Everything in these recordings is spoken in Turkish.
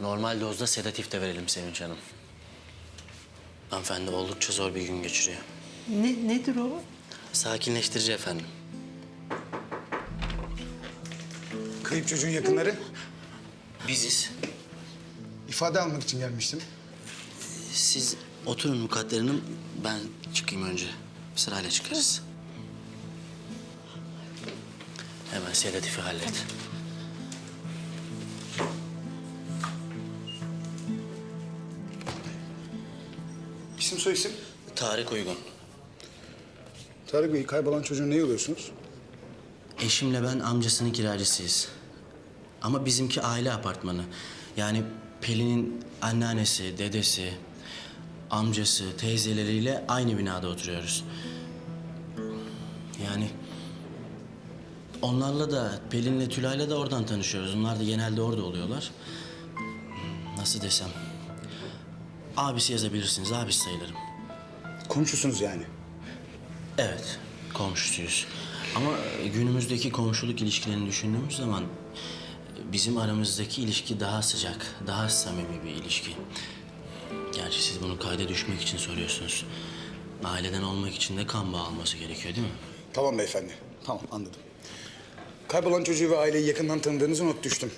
Normal dozda sedatif de verelim Sevinç Hanım. Hanımefendi oldukça zor bir gün geçiriyor. Ne, nedir o? Sakinleştirici efendim. Kayıp çocuğun yakınları Biziz. ifade almak için gelmiştim. Siz oturun Mukadder Hanım. Ben çıkayım önce. Sırayla çıkarız. Hemen sedatifi hallet. Soy isim. Tarık Uygun. Tarık Bey kaybolan çocuğun ne oluyorsunuz? Eşimle ben amcasının kiracısıyız. Ama bizimki aile apartmanı. Yani Pelin'in anneannesi, dedesi, amcası, teyzeleriyle aynı binada oturuyoruz. Yani onlarla da Pelin'le Tülay'la da oradan tanışıyoruz. Onlar da genelde orada oluyorlar. Nasıl desem? Abisi yazabilirsiniz, abisi sayılırım. Komşusunuz yani. Evet, komşusuyuz. Ama e, günümüzdeki komşuluk ilişkilerini düşündüğümüz zaman e, bizim aramızdaki ilişki daha sıcak, daha samimi bir ilişki. Gerçi siz bunu kayda düşmek için soruyorsunuz. Aileden olmak için de kan bağı alması gerekiyor değil mi? Tamam beyefendi. Tamam anladım. Kaybolan çocuğu ve aileyi yakından tanıdığınızı not düştüm.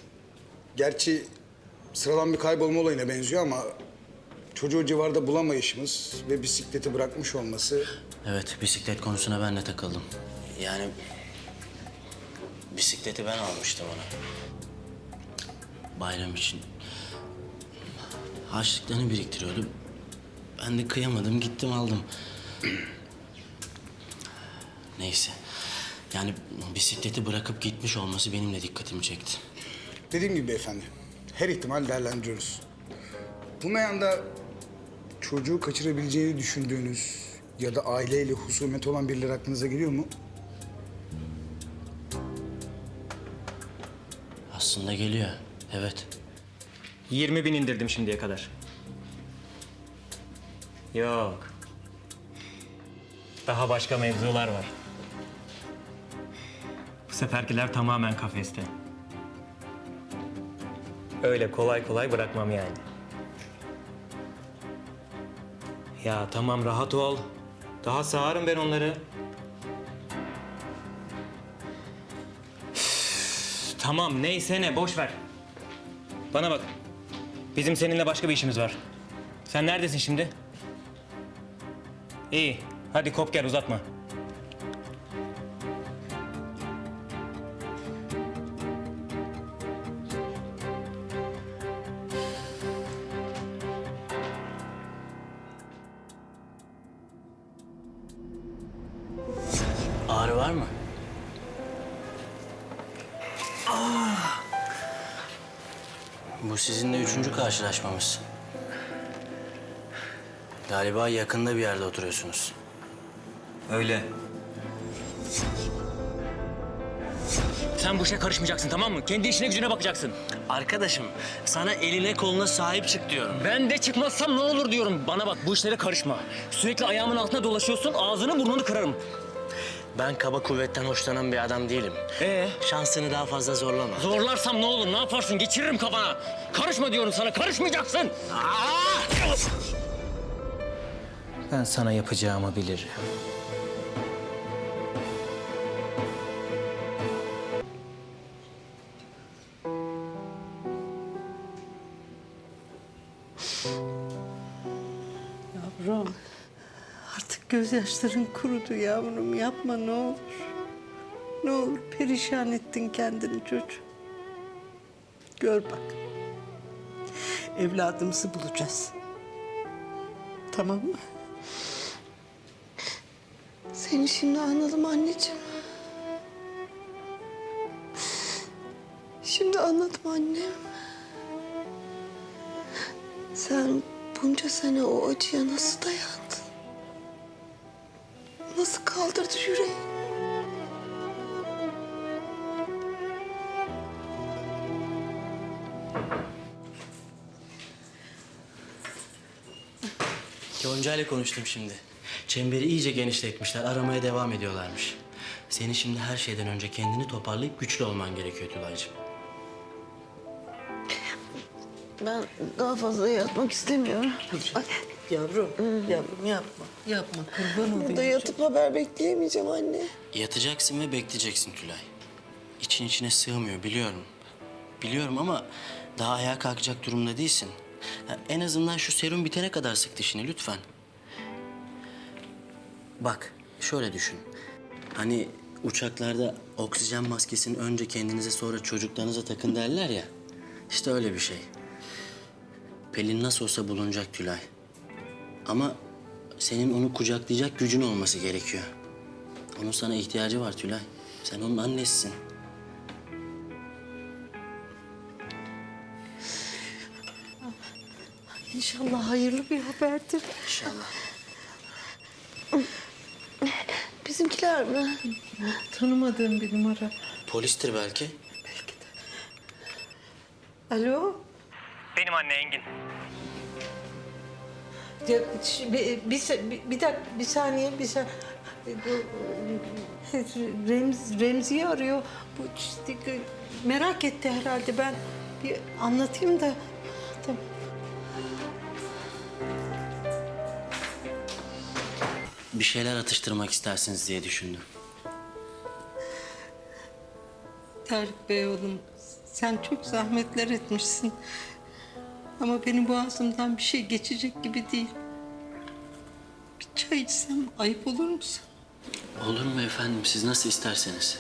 Gerçi sıradan bir kaybolma olayına benziyor ama çocuğu civarda bulamayışımız ve bisikleti bırakmış olması Evet, bisiklet konusuna ben de takıldım. Yani bisikleti ben almıştım ona. Bayram için. Harçlıklarını biriktiriyordu. Ben de kıyamadım, gittim aldım. Neyse. Yani bisikleti bırakıp gitmiş olması benim de dikkatimi çekti. Dediğim gibi beyefendi, her ihtimal değerlendiriyoruz. Bu meyanda çocuğu kaçırabileceğini düşündüğünüz ya da aileyle husumet olan birileri aklınıza geliyor mu? Aslında geliyor. Evet. 20 bin indirdim şimdiye kadar. Yok. Daha başka mevzular var. Bu seferkiler tamamen kafeste. Öyle kolay kolay bırakmam yani. Ya tamam rahat ol. Daha sağarım ben onları. Tamam neyse ne boş ver. Bana bak. Bizim seninle başka bir işimiz var. Sen neredesin şimdi? İyi. Hadi kop gel uzatma. Bu sizinle üçüncü karşılaşmamız. Galiba yakında bir yerde oturuyorsunuz. Öyle. Sen bu işe karışmayacaksın tamam mı? Kendi işine gücüne bakacaksın. Arkadaşım, sana eline koluna sahip çık diyorum. Ben de çıkmazsam ne olur diyorum. Bana bak bu işlere karışma. Sürekli ayağımın altına dolaşıyorsun ağzını burnunu kırarım. Ben kaba kuvvetten hoşlanan bir adam değilim. Ee? Şansını daha fazla zorlama. Zorlarsam ne olur ne yaparsın geçiririm kafana. Karışma diyorum sana karışmayacaksın. Ben sana yapacağımı bilirim. Yavrum. Gözyaşların kurudu yavrum. Yapma ne olur. Ne olur perişan ettin kendini çocuğum. Gör bak. Evladımızı bulacağız. Tamam mı? Seni şimdi anladım anneciğim. Şimdi anladım annem. Sen bunca sene o acıya nasıl dayandın? Nasıl kaldırdı yüreği? Yonca ile konuştum şimdi. Çemberi iyice genişletmişler. Aramaya devam ediyorlarmış. Senin şimdi her şeyden önce kendini toparlayıp güçlü olman gerekiyor Tülay'cığım. Ben daha fazla yatmak istemiyorum. Ay, Yavrum, yavrum yapma. Yapma kurban olayım. burada yatıp haber bekleyemeyeceğim anne. Yatacaksın ve bekleyeceksin Tülay. İçin içine sığmıyor biliyorum. Biliyorum ama daha ayağa kalkacak durumda değilsin. Ya en azından şu serum bitene kadar sık dişini lütfen. Bak şöyle düşün. Hani uçaklarda oksijen maskesini önce kendinize sonra çocuklarınıza takın derler ya. İşte öyle bir şey. Pelin nasıl olsa bulunacak Tülay. Ama senin onu kucaklayacak gücün olması gerekiyor. Onun sana ihtiyacı var Tülay. Sen onun annesisin. İnşallah hayırlı bir haberdir. İnşallah. Bizimkiler mi? Tanımadığım bir numara. Polistir belki. Alo? Benim anne Engin. Ya, şi- bir, bir, se- bir, bir dakika, bir saniye, bir saniye. Remz, Remzi'yi arıyor. Bu işte, merak etti herhalde. Ben bir anlatayım da. Tamam. Bir şeyler atıştırmak istersiniz diye düşündüm. Tarık Bey oğlum, sen çok zahmetler etmişsin. Ama benim boğazımdan bir şey geçecek gibi değil. Bir çay içsem ayıp olur mu sana? Olur mu efendim? Siz nasıl isterseniz.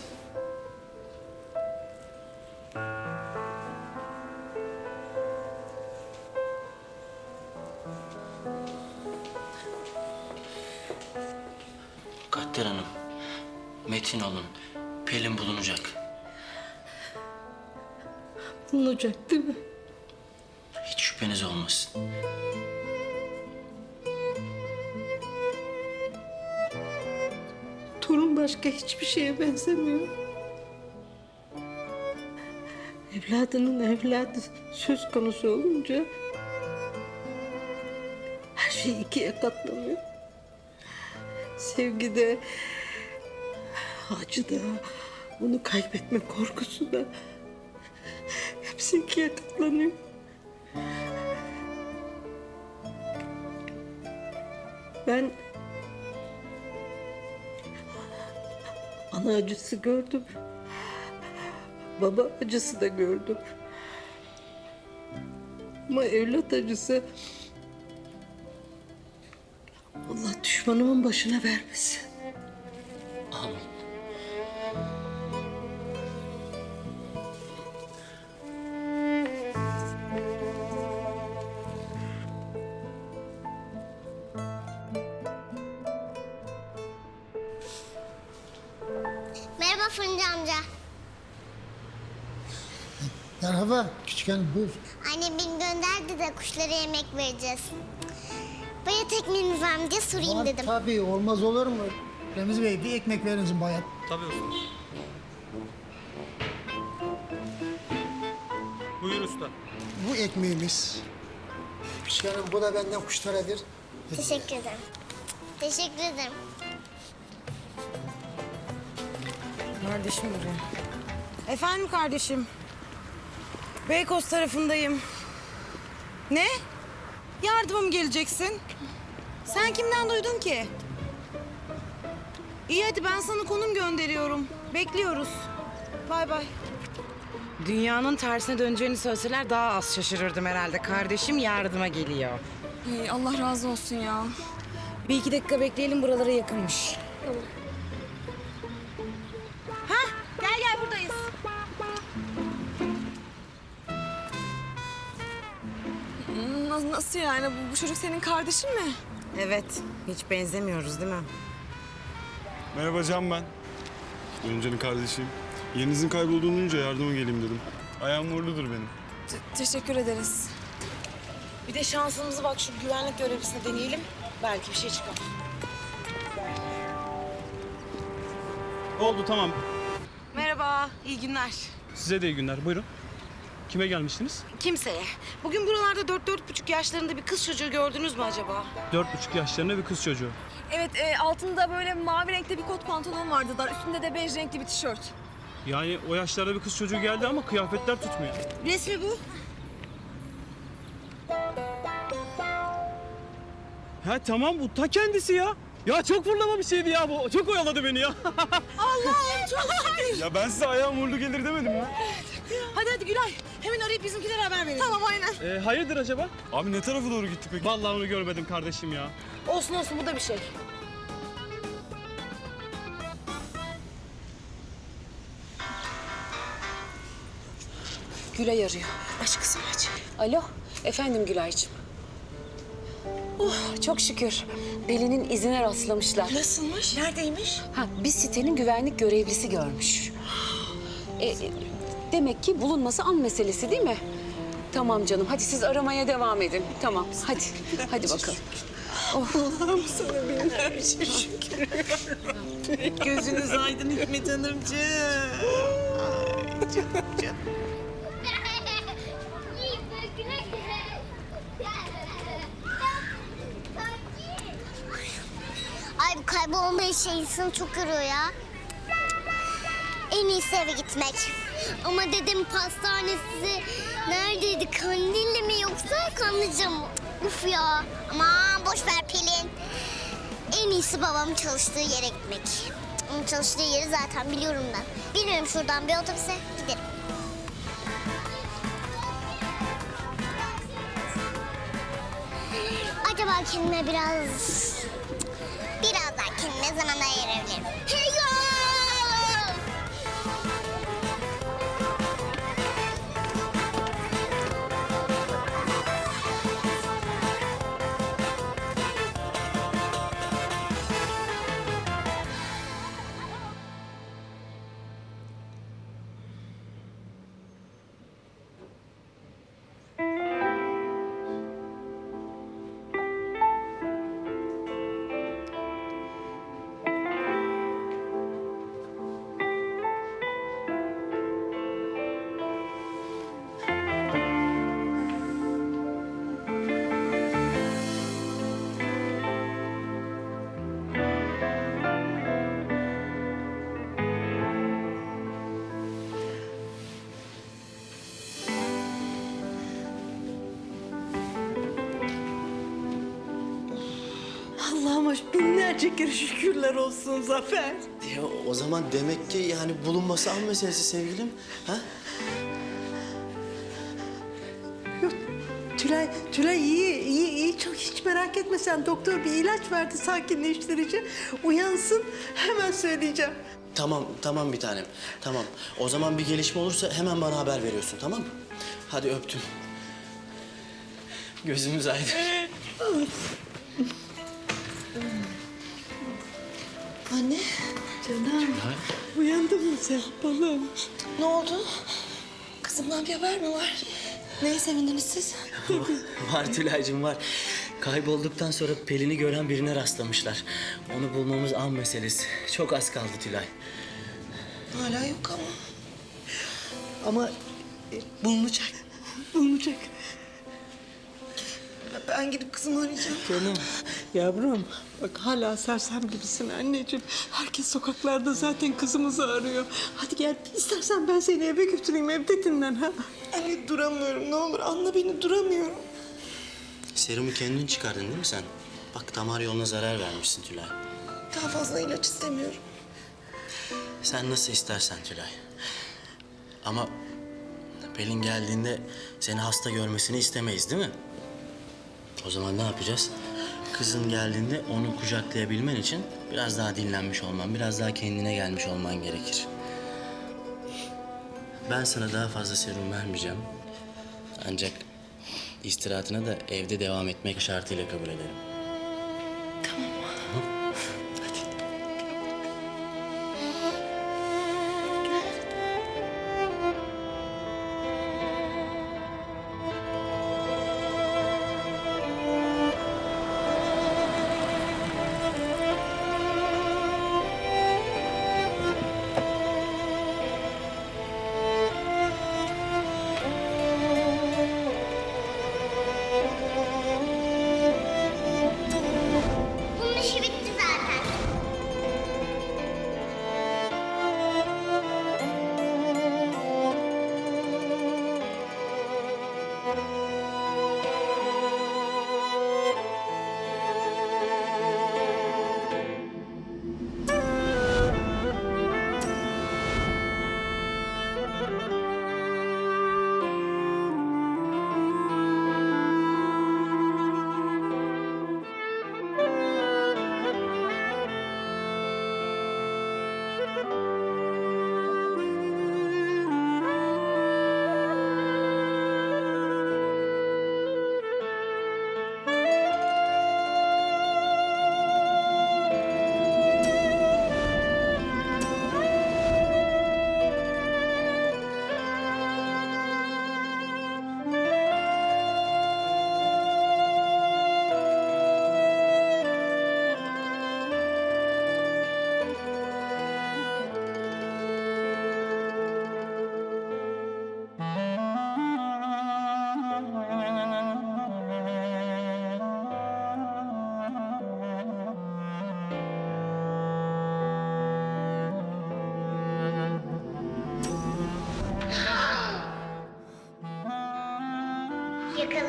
Evladı söz konusu olunca her şey ikiye katlanıyor. Sevgide, acıda, onu kaybetme korkusu da hepsi ikiye katlanıyor. Ben Ana acısı gördüm. Baba acısı da gördüm. Ama evlat acısı... Allah düşmanımın başına vermesin. Amin. Merhaba Fırıncı amca. Merhaba küçük hanım buyur. Annem beni gönderdi de kuşlara yemek vereceğiz. Baya tekneniz var mı diye sorayım Var dedim. Tabii olmaz olur mu? Remzi Bey bir ekmek verinizin bayan. Tabii usta. Buyur usta. Bu ekmeğimiz. Küçük hanım bu da benden kuşlaradır. Teşekkür ederim. Teşekkür ederim. Kardeşim buraya. Efendim kardeşim. Beykoz tarafındayım. Ne? Yardıma mı geleceksin? Sen kimden duydun ki? İyi hadi ben sana konum gönderiyorum. Bekliyoruz. Bay bay. Dünyanın tersine döneceğini söyleseler daha az şaşırırdım herhalde. Kardeşim yardıma geliyor. Ay, Allah razı olsun ya. Bir iki dakika bekleyelim buralara yakınmış. Ha? Nasıl yani? Bu, bu çocuk senin kardeşin mi? Evet. Hiç benzemiyoruz değil mi? Merhaba Can ben. Önce'nin kardeşiyim. Yerinizin kaybolduğunu duyunca yardıma geleyim dedim. Ayağım uğurludur benim. Te- teşekkür ederiz. Bir de şansımızı bak şu güvenlik görevlisine deneyelim. Belki bir şey çıkar. Oldu tamam. Merhaba, iyi günler. Size de iyi günler. Buyurun. Kime gelmiştiniz? Kimseye. Bugün buralarda dört, dört buçuk yaşlarında bir kız çocuğu gördünüz mü acaba? Dört buçuk yaşlarında bir kız çocuğu. Evet, e, altında böyle mavi renkte bir kot pantolon vardı dar. Üstünde de bej renkli bir tişört. Yani o yaşlarda bir kız çocuğu geldi ama kıyafetler tutmuyor. Resmi bu. He tamam bu ta kendisi ya. Ya çok fırlama bir şeydi ya bu. Çok oyaladı beni ya. Allah'ım çok Ya ben size ayağım vurdu gelir demedim mi? Hadi hadi Gülay. Hemen arayıp bizimkilere haber verelim. Tamam aynen. Ee, hayırdır acaba? Abi ne tarafa doğru gitti peki? Vallahi onu görmedim kardeşim ya. Olsun olsun bu da bir şey. Gülay arıyor. Aç kızım aç. Alo, efendim Gülaycığım. Oh, çok şükür. Pelin'in izine rastlamışlar. Nasılmış? Neredeymiş? Ha, bir sitenin güvenlik görevlisi görmüş. E, e, demek ki bulunması an meselesi değil mi? Tamam canım, hadi siz aramaya devam edin. Tamam, hadi. Hadi bakalım. Gözünüz aydın Hikmet Hanımcığım. Ay bu kaybolma insanı çok yoruyor ya. En iyisi eve gitmek. Ama dedim pastanesi neredeydi? Kandilli mi yoksa Kanlıca mı? Uf ya. Aman boş ver Pelin. En iyisi babamın çalıştığı yere gitmek. Onun çalıştığı yeri zaten biliyorum ben. Biniyorum şuradan bir otobüse giderim. Acaba kendime biraz... Biraz daha kendime zaman ayırabilirim. Kere şükürler olsun Zafer. Ya o zaman demek ki yani bulunması an meselesi sevgilim. Ha? Tülay, Tülay iyi, iyi, iyi. Çok hiç merak etme sen. Doktor bir ilaç verdi sakinleştirici. Uyansın, hemen söyleyeceğim. Tamam, tamam bir tanem. Tamam. O zaman bir gelişme olursa hemen bana haber veriyorsun, tamam mı? Hadi öptüm. Gözümüz aydın. Anne, Canım, uyandın mı sen balım? ne oldu? Kızımdan bir haber mi var? Neye sevindiniz siz? var Tülay'cığım var. Kaybolduktan sonra Pelin'i gören birine rastlamışlar. Onu bulmamız an meselesi. Çok az kaldı Tülay. Hala yok ama. Ama e, bulunacak, bulunacak. Ben gidip kızımı arayacağım. Canım, yavrum. Bak hala sersem gibisin anneciğim. Herkes sokaklarda zaten kızımızı arıyor. Hadi gel, istersen ben seni eve götüreyim, evde dinlen ha. Anne duramıyorum, ne olur anla beni duramıyorum. Serumu kendin çıkardın değil mi sen? Bak damar yoluna zarar vermişsin Tülay. Daha fazla ilaç istemiyorum. Sen nasıl istersen Tülay. Ama Pelin geldiğinde seni hasta görmesini istemeyiz değil mi? O zaman ne yapacağız? Kızın geldiğinde onu kucaklayabilmen için biraz daha dinlenmiş olman, biraz daha kendine gelmiş olman gerekir. Ben sana daha fazla serum vermeyeceğim. Ancak istirahatına da evde devam etmek şartıyla kabul ederim.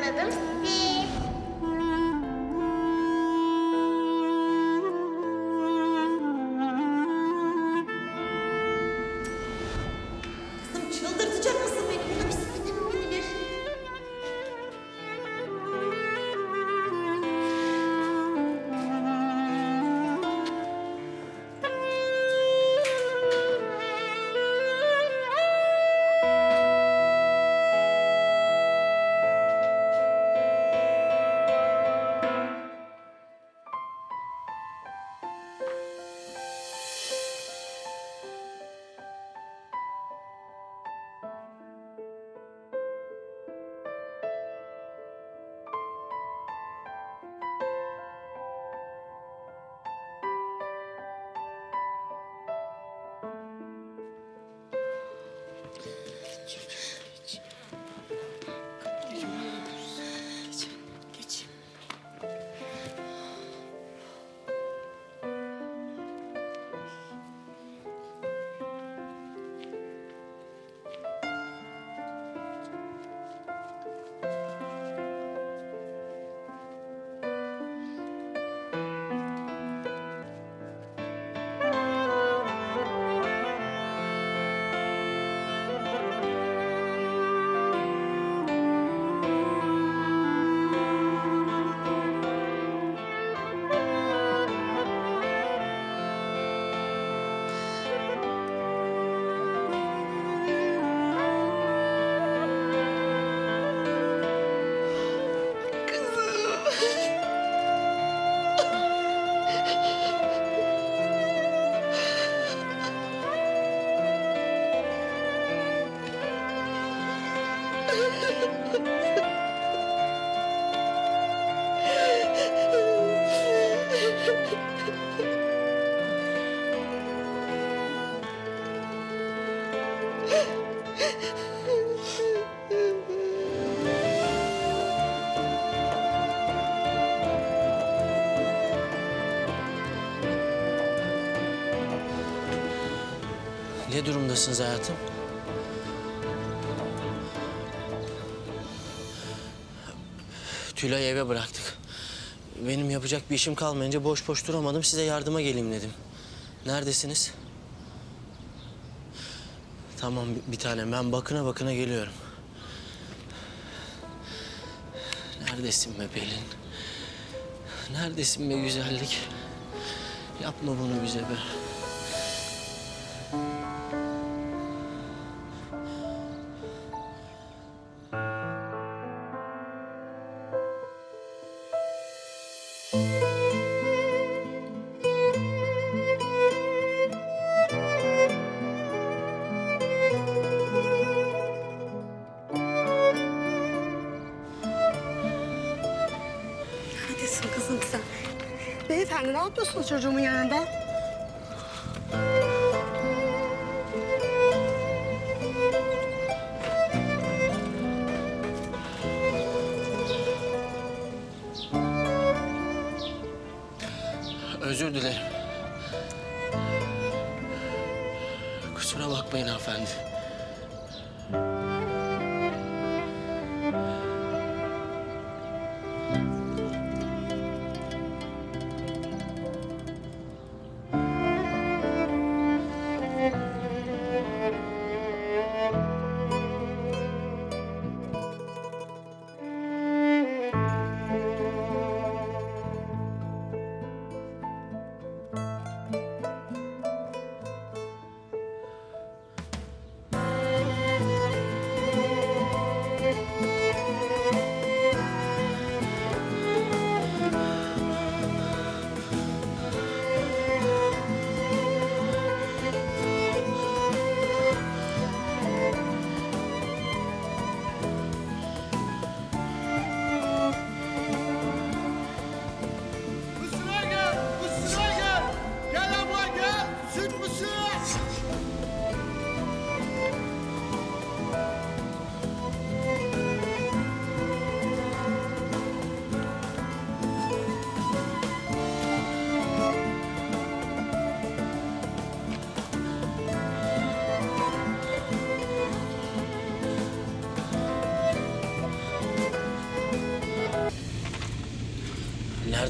Yakaladım Jesus. Ne durumdasınız hayatım? Tülay'ı eve bıraktık. Benim yapacak bir işim kalmayınca boş boş duramadım. Size yardıma geleyim dedim. Neredesiniz? Tamam bir, bir tanem ben bakına bakına geliyorum. Neredesin be Pelin? Neredesin be güzellik? Yapma bunu bize be. Beyefendi ne yapıyorsunuz çocuğumun yanında?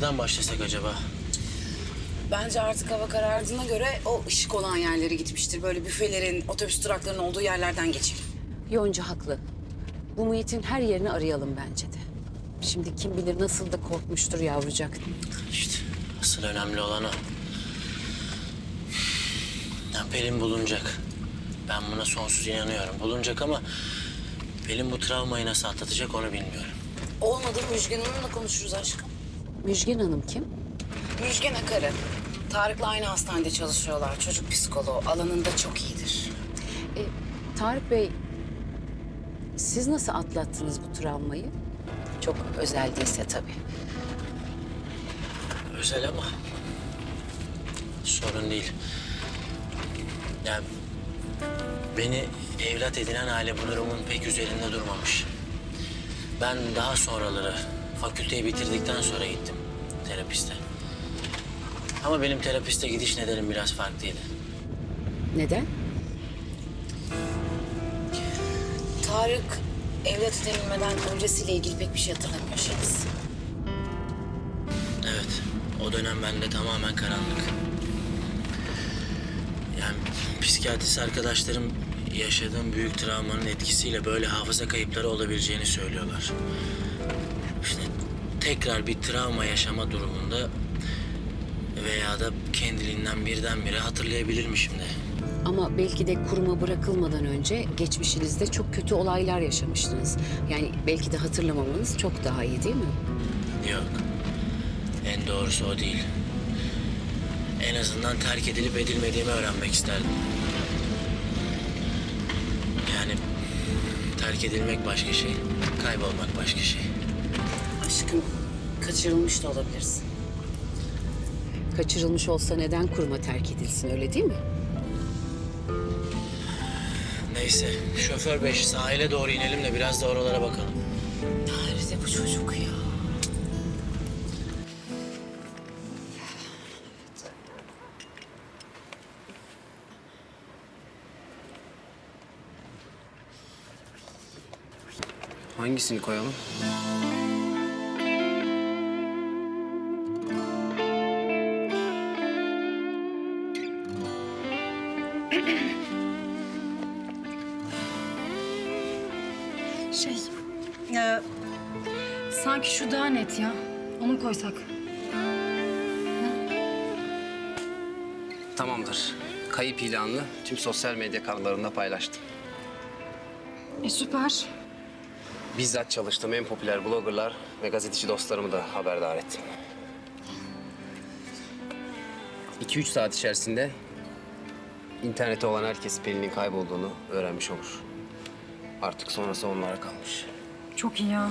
Nereden başlasak acaba? Bence artık hava karardığına göre o ışık olan yerlere gitmiştir. Böyle büfelerin, otobüs duraklarının olduğu yerlerden geçelim. Yonca haklı. Bu Muhit'in her yerini arayalım bence de. Şimdi kim bilir nasıl da korkmuştur yavrucak. İşte asıl önemli olan o. Ya Pelin bulunacak. Ben buna sonsuz inanıyorum. Bulunacak ama Pelin bu travmayı nasıl atlatacak onu bilmiyorum. Olmadı Müjgan Hanım'la konuşuruz aşkım. Müjgan Hanım kim? Müjgan Akarı. Tarık'la aynı hastanede çalışıyorlar. Çocuk psikoloğu. Alanında çok iyidir. E, Tarık Bey, siz nasıl atlattınız bu travmayı? Çok özel değilse tabii. Özel ama sorun değil. Yani beni evlat edinen aile bu durumun pek üzerinde durmamış. Ben daha sonraları fakülteyi bitirdikten sonra gittim terapiste. Ama benim terapiste gidiş nedenim biraz farklıydı. Neden? Tarık evlat edinilmeden öncesiyle ilgili pek bir şey hatırlamıyor Şeniz. Evet, o dönem bende tamamen karanlık. Yani psikiyatrist arkadaşlarım yaşadığım büyük travmanın etkisiyle böyle hafıza kayıpları olabileceğini söylüyorlar. Tekrar bir travma yaşama durumunda veya da kendiliğinden birdenbire hatırlayabilirmişim de. Ama belki de kuruma bırakılmadan önce geçmişinizde çok kötü olaylar yaşamıştınız. Yani belki de hatırlamamanız çok daha iyi değil mi? Yok. En doğrusu o değil. En azından terk edilip edilmediğimi öğrenmek isterdim. Yani terk edilmek başka şey, kaybolmak başka şey. Aşkım, kaçırılmış da olabilirsin. Kaçırılmış olsa neden kuruma terk edilsin öyle değil mi? Neyse, şoför bey sahile doğru inelim de biraz da oralara bakalım. Nerede bu çocuk ya? Hangisini koyalım? Net ya. Onu koysak. Tamamdır. Kayıp ilanını tüm sosyal medya kanallarında paylaştım. E süper. Bizzat çalıştığım en popüler bloggerlar ve gazeteci dostlarımı da haberdar ettim. 2-3 saat içerisinde internette olan herkes Pelin'in kaybolduğunu öğrenmiş olur. Artık sonrası onlara kalmış. Çok iyi ya.